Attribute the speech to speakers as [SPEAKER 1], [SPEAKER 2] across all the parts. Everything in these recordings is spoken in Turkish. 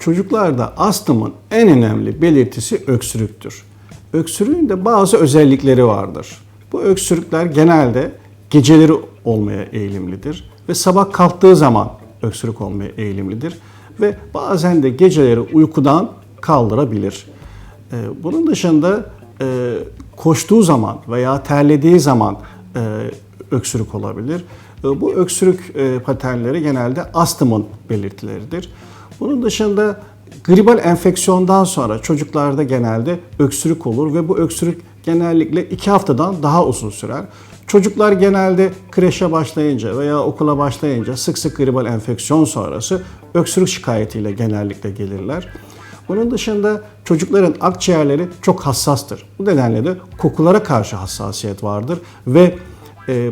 [SPEAKER 1] Çocuklarda astımın en önemli belirtisi öksürüktür. Öksürüğün de bazı özellikleri vardır. Bu öksürükler genelde geceleri olmaya eğilimlidir ve sabah kalktığı zaman öksürük olmaya eğilimlidir ve bazen de geceleri uykudan kaldırabilir. Ee, Bunun dışında e, koştuğu zaman veya terlediği zaman e, öksürük olabilir. E, Bu öksürük e, paternleri genelde astımın belirtileridir. Bunun dışında gribal enfeksiyondan sonra çocuklarda genelde öksürük olur ve bu öksürük genellikle 2 haftadan daha uzun sürer. Çocuklar genelde kreşe başlayınca veya okula başlayınca sık sık gribal enfeksiyon sonrası öksürük şikayetiyle genellikle gelirler. Bunun dışında çocukların akciğerleri çok hassastır. Bu nedenle de kokulara karşı hassasiyet vardır ve e,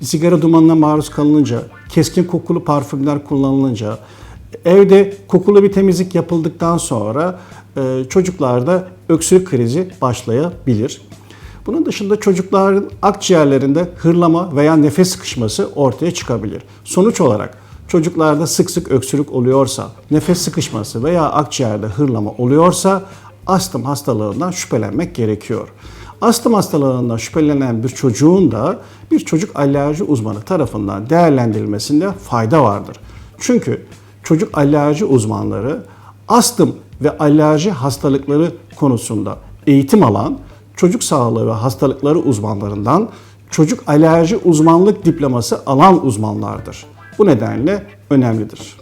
[SPEAKER 1] sigara dumanına maruz kalınınca, keskin kokulu parfümler kullanılınca, evde kokulu bir temizlik yapıldıktan sonra e, çocuklarda öksürük krizi başlayabilir. Bunun dışında çocukların akciğerlerinde hırlama veya nefes sıkışması ortaya çıkabilir. Sonuç olarak çocuklarda sık sık öksürük oluyorsa, nefes sıkışması veya akciğerde hırlama oluyorsa astım hastalığından şüphelenmek gerekiyor. Astım hastalığından şüphelenen bir çocuğun da bir çocuk alerji uzmanı tarafından değerlendirilmesinde fayda vardır. Çünkü çocuk alerji uzmanları astım ve alerji hastalıkları konusunda eğitim alan çocuk sağlığı ve hastalıkları uzmanlarından çocuk alerji uzmanlık diploması alan uzmanlardır. Bu nedenle önemlidir.